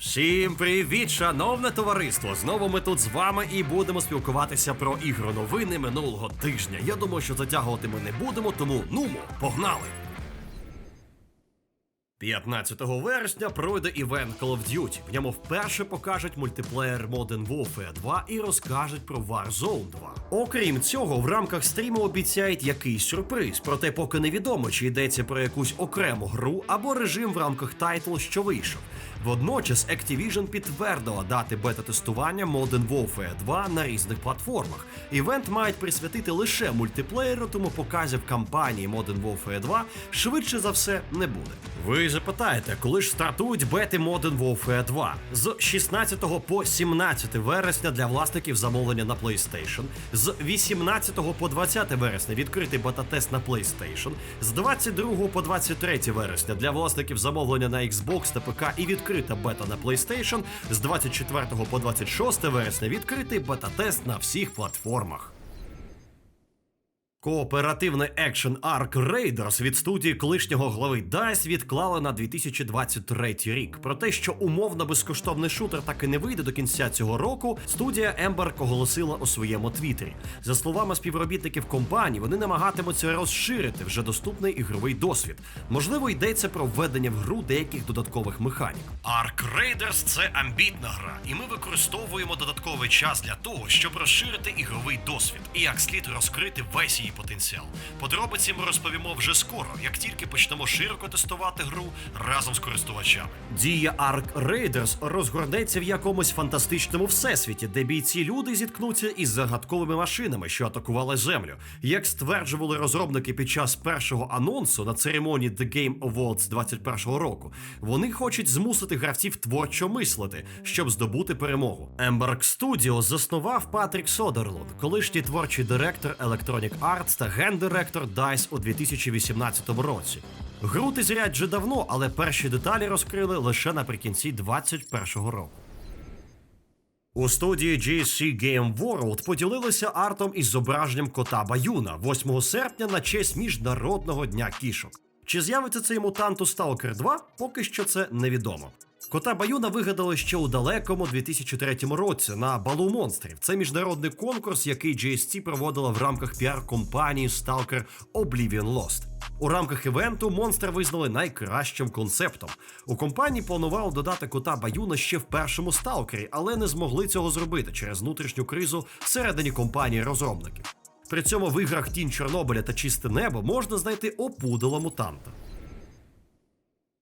Всім привіт, шановне товариство! Знову ми тут з вами і будемо спілкуватися про ігро новини минулого тижня. Я думаю, що затягувати ми не будемо, тому нумо, погнали! 15 вересня пройде івент Call of Duty. В ньому вперше покажуть мультиплеєр Modern Warfare 2 і розкажуть про Warzone 2. Окрім цього, в рамках стріму обіцяють якийсь сюрприз, проте поки невідомо, чи йдеться про якусь окрему гру або режим в рамках тайтл, що вийшов. Водночас Activision підтвердила дати бета-тестування Modern Warfare 2 на різних платформах. Івент мають присвятити лише мультиплеєру, тому показів кампанії Modern Warfare 2 швидше за все не буде. Ви запитаєте, коли ж стартують бети Modern Warfare 2? З 16 по 17 вересня для власників замовлення на PlayStation, з 18 по 20 вересня відкритий бета-тест на PlayStation, з 22 по 23 вересня для власників замовлення на Xbox та ПК і відкрита бета на PlayStation, з 24 по 26 вересня відкритий бета-тест на всіх платформах. Кооперативний екшен Ark Raiders від студії колишнього глави DICE відклали на 2023 рік. Про те, що умовно безкоштовний шутер так і не вийде до кінця цього року, студія Embark оголосила у своєму твіттері. За словами співробітників компанії, вони намагатимуться розширити вже доступний ігровий досвід. Можливо, йдеться про введення в гру деяких додаткових механік. Ark Raiders – це амбітна гра, і ми використовуємо додатковий час для того, щоб розширити ігровий досвід і як слід розкрити весь її потенціал. Подробиці ми розповімо вже скоро, як тільки почнемо широко тестувати гру разом з користувачами. Дія Ark Raiders розгорнеться в якомусь фантастичному всесвіті, де бійці люди зіткнуться із загадковими машинами, що атакували землю. Як стверджували розробники під час першого анонсу на церемонії The Game Awards 21 року, вони хочуть змусити гравців творчо мислити, щоб здобути перемогу. Embark Studios заснував Патрік Содерлунд, колишній творчий директор Electronic Arts та гендиректор DICE у 2018 році. Гру зрять вже давно, але перші деталі розкрили лише наприкінці 2021 року. У студії GSC Game World поділилися артом із зображенням кота Баюна 8 серпня на честь Міжнародного дня кішок. Чи з'явиться цей мутант у Stalker 2? Поки що це невідомо. Кота Баюна вигадали ще у далекому 2003 році на балу монстрів. Це міжнародний конкурс, який GSC проводила в рамках піар-компанії Stalker Oblivion Lost. У рамках івенту монстр визнали найкращим концептом. У компанії планували додати кота Баюна ще в першому сталкері, але не змогли цього зробити через внутрішню кризу всередині компанії розробників. При цьому в іграх Тінь Чорнобиля та Чисте небо можна знайти опудало мутанта.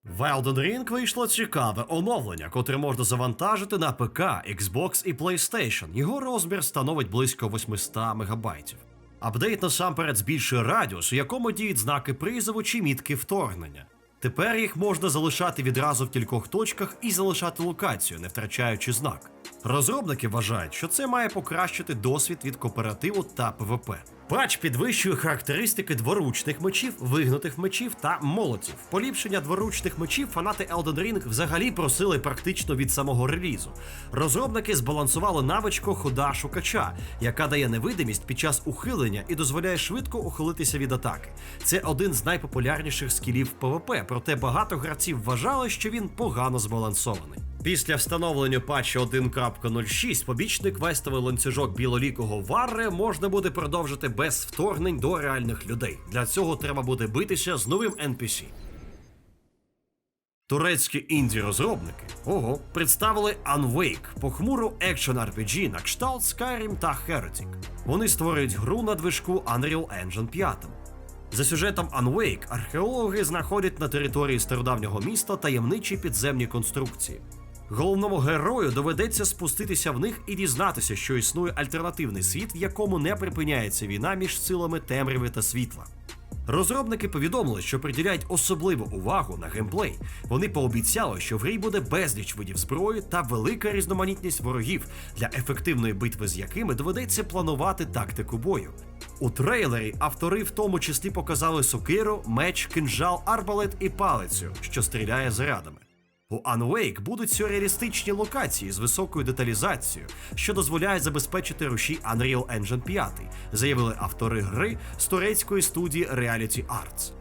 В Elden Ring вийшло цікаве оновлення, котре можна завантажити на ПК, Xbox і PlayStation. Його розмір становить близько 800 мегабайтів. Апдейт насамперед збільшує радіус, у якому діють знаки призову чи мітки вторгнення. Тепер їх можна залишати відразу в кількох точках і залишати локацію, не втрачаючи знак. Розробники вважають, що це має покращити досвід від кооперативу та ПВП. Патч підвищує характеристики дворучних мечів, вигнутих мечів та молотів. Поліпшення дворучних мечів фанати Elden Ring взагалі просили практично від самого релізу. Розробники збалансували навичку хода шукача, яка дає невидимість під час ухилення і дозволяє швидко ухилитися від атаки. Це один з найпопулярніших скілів ПВП, проте багато гравців вважали, що він погано збалансований. Після встановлення патчу 1.06 побічний квестовий ланцюжок білолікого Варре можна буде продовжити без вторгнень до реальних людей. Для цього треба буде битися з новим NPC. Турецькі інді-розробники ого, представили Unwake, похмуру екшен RPG на кшталт Skyrim та Heretic. Вони створюють гру на движку Unreal Engine 5. За сюжетом Unwake археологи знаходять на території стародавнього міста таємничі підземні конструкції. Головному герою доведеться спуститися в них і дізнатися, що існує альтернативний світ, в якому не припиняється війна між силами темряви та світла. Розробники повідомили, що приділяють особливу увагу на геймплей. Вони пообіцяли, що в грі буде безліч видів зброї та велика різноманітність ворогів, для ефективної битви з якими доведеться планувати тактику бою. У трейлері автори в тому числі показали сокиру, меч, кинжал, арбалет і палицю, що стріляє зарядами. У Unwake будуть сюрреалістичні локації з високою деталізацією, що дозволяє забезпечити рушій Unreal Engine 5, заявили автори гри з турецької студії Reality Arts.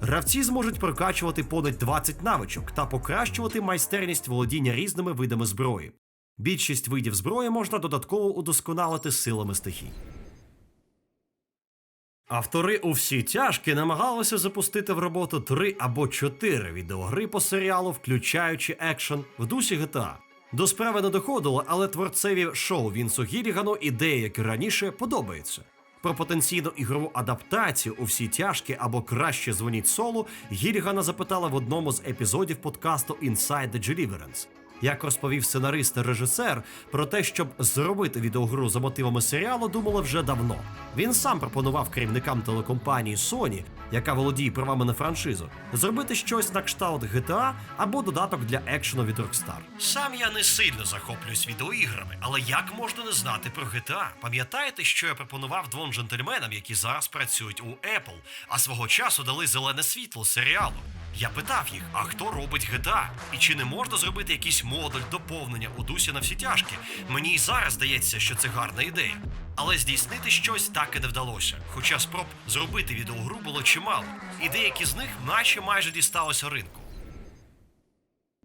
Гравці зможуть прокачувати понад 20 навичок та покращувати майстерність володіння різними видами зброї. Більшість видів зброї можна додатково удосконалити силами стихій. Автори у всі тяжкі намагалися запустити в роботу три або чотири відеогри по серіалу, включаючи екшен в дусі GTA. До справи не доходило, але творцеві шоу Вінсу Гілігану ідея, як і раніше, подобається. Про потенційну ігрову адаптацію у всі тяжкі або краще дзвоніть солу Гілігана запитала в одному з епізодів подкасту Inside the Deliverance. Як розповів сценарист та режисер, про те, щоб зробити відеогру за мотивами серіалу, думали вже давно. Він сам пропонував керівникам телекомпанії Sony, яка володіє правами на франшизу, зробити щось на кшталт GTA або додаток для екшену від Rockstar. Сам я не сильно захоплююсь відеоіграми, але як можна не знати про GTA? Пам'ятаєте, що я пропонував двом джентльменам, які зараз працюють у Apple, а свого часу дали зелене світло серіалу? Я питав їх, а хто робить GTA? І чи не можна зробити якийсь модуль доповнення у дусі на всі тяжкі? Мені і зараз здається, що це гарна ідея. Але здійснити щось так і не вдалося. Хоча спроб зробити відеогру було чимало, і деякі з них наче майже дісталося ринку.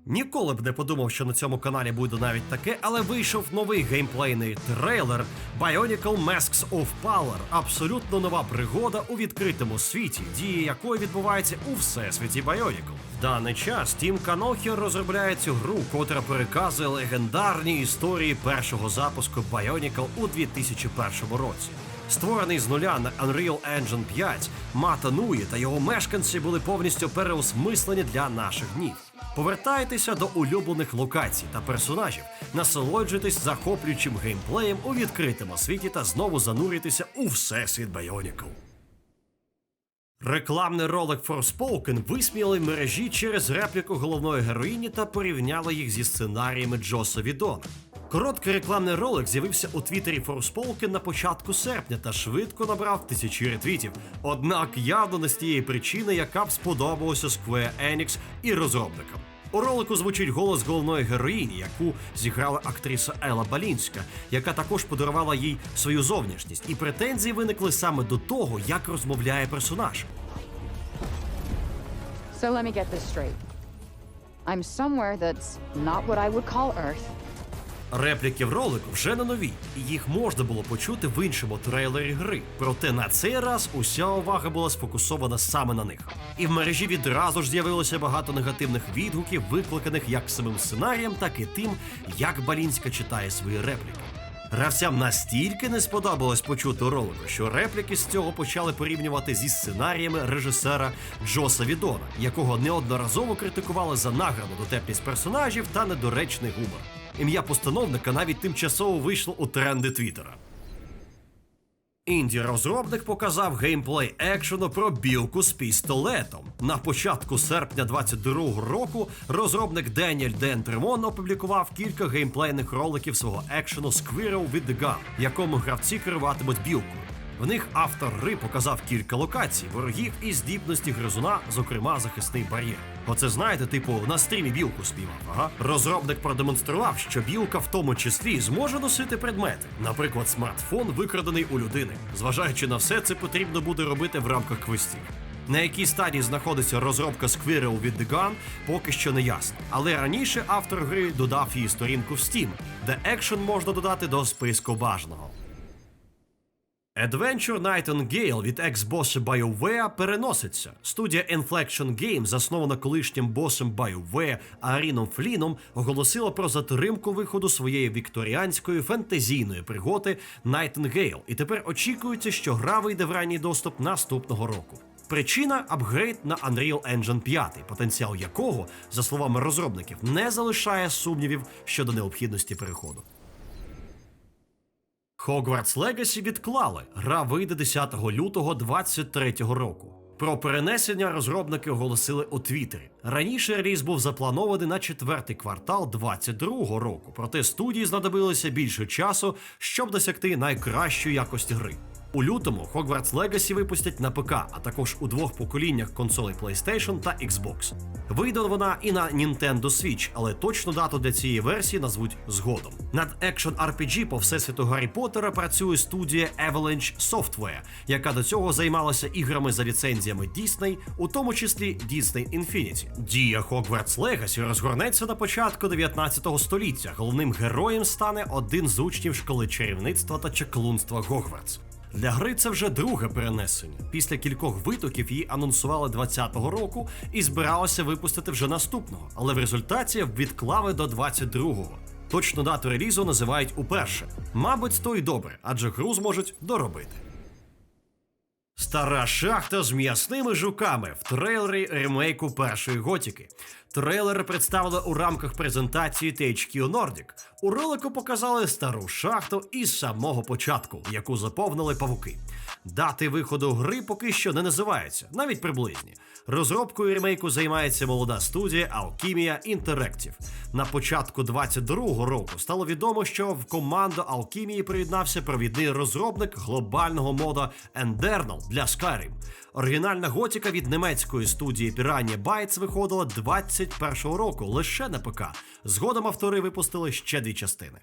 Ніколи б не подумав, що на цьому каналі буде навіть таке, але вийшов новий геймплейний трейлер Bionicle Masks of Power. Абсолютно нова пригода у відкритому світі, дії якої відбувається у всесвіті Bionicle. В даний час Тім Канохі розробляє цю гру, котра переказує легендарні історії першого запуску Bionicle у 2001 році. Створений з нуля на Unreal Engine 5, Мата Нуї та його мешканці були повністю переосмислені для наших днів. Повертайтеся до улюблених локацій та персонажів, насолоджуйтесь захоплюючим геймплеєм у відкритому світі та знову занурюйтеся у всесвіт Bionicle. Рекламний ролик Forspoken висміяли мережі через репліку головної героїні та порівняли їх зі сценаріями Джоса Відона. Короткий рекламний ролик з'явився у твіттері Forspoken на початку серпня та швидко набрав тисячі ретвітів. Однак явно не з тієї причини, яка б сподобалася Square Enix і розробникам. У ролику звучить голос головної героїні, яку зіграла актриса Ела Балінська, яка також подарувала їй свою зовнішність, і претензії виникли саме до того, як розмовляє персонаж. So let me get this straight. I'm somewhere that's not what I would call Earth. Репліки в ролику вже не нові, і їх можна було почути в іншому трейлері гри. Проте на цей раз уся увага була сфокусована саме на них. І в мережі відразу ж з'явилося багато негативних відгуків, викликаних як самим сценарієм, так і тим, як Балінська читає свої репліки. Гравцям настільки не сподобалось почути ролику, що репліки з цього почали порівнювати зі сценаріями режисера Джоса Відона, якого неодноразово критикували за награду дотепність персонажів та недоречний гумор. Ім'я постановника навіть тимчасово вийшло у тренди Твіттера. Інді-розробник показав геймплей екшену про білку з пістолетом. На початку серпня 22-го року розробник Деніель Ден Тремон опублікував кілька геймплейних роликів свого екшену Squirrel with the Gun, якому гравці керуватимуть білкою. В них автор гри показав кілька локацій, ворогів і здібності гризуна, зокрема захисний бар'єр. Оце знаєте, типу на стрімі білку співав. Ага. Розробник продемонстрував, що білка в тому числі зможе носити предмети, наприклад, смартфон, викрадений у людини. Зважаючи на все, це потрібно буде робити в рамках квестів. На якій стадії знаходиться розробка Squirrel від The Gun, поки що не ясно. Але раніше автор гри додав її сторінку в Steam, де екшен можна додати до списку бажаного. Adventure Nightingale від екс-боса BioWare переноситься. Студія Inflection Games, заснована колишнім босом BioWare Аріном Фліном, оголосила про затримку виходу своєї вікторіанської фентезійної пригоди Nightingale, і тепер очікується, що гра вийде в ранній доступ наступного року. Причина апгрейд на Unreal Engine 5, потенціал якого, за словами розробників, не залишає сумнівів щодо необхідності переходу. Hogwarts Legacy відклали. Гра вийде 10 лютого 2023 року. Про перенесення розробники оголосили у Твіттері. Раніше реліз був запланований на четвертий квартал 2022 року, проте студії знадобилося більше часу, щоб досягти найкращої якості гри. У лютому Hogwarts Legacy випустять на ПК, а також у двох поколіннях консолей PlayStation та Xbox. Вийде вона і на Nintendo Switch, але точну дату для цієї версії назвуть згодом. Над екшн RPG по всесвіту Гаррі Поттера працює студія Avalanche Software, яка до цього займалася іграми за ліцензіями Disney, у тому числі Disney Infinity. Дія Hogwarts Legacy розгорнеться на початку 19 століття. Головним героєм стане один з учнів школи чарівництва та чаклунства Гогвартс. Для гри це вже друге перенесення. Після кількох витоків її анонсували 20-го року і збиралося випустити вже наступного, але в результаті відклали до 22-го. Точну дату релізу називають уперше. Мабуть, то й добре, адже гру зможуть доробити. Стара шахта з м'ясними жуками в трейлері ремейку першої готіки. Трейлер представили у рамках презентації THQ Nordic. У ролику показали стару шахту із самого початку, яку заповнили павуки. Дати виходу гри поки що не називаються, навіть приблизні. Розробкою ремейку займається молода студія Alchemia Interactive. На початку 22-го року стало відомо, що в команду Alchemia приєднався провідний розробник глобального мода Endernal для Skyrim. Оригінальна готіка від німецької студії Piranha Bytes виходила 21-го року лише на ПК. Згодом автори випустили ще дві частини.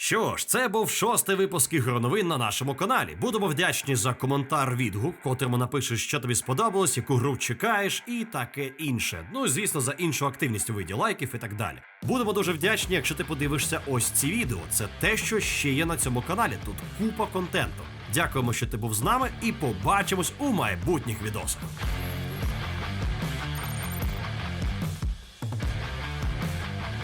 Що ж, це був шостий випуск ігроновин на нашому каналі. Будемо вдячні за коментар відгук, котрому напишеш, що тобі сподобалось, яку гру чекаєш, і таке інше. Ну звісно, за іншу активність у виді лайків і так далі. Будемо дуже вдячні, якщо ти подивишся ось ці відео. Це те, що ще є на цьому каналі. Тут купа контенту. Дякуємо, що ти був з нами, і побачимось у майбутніх відосах.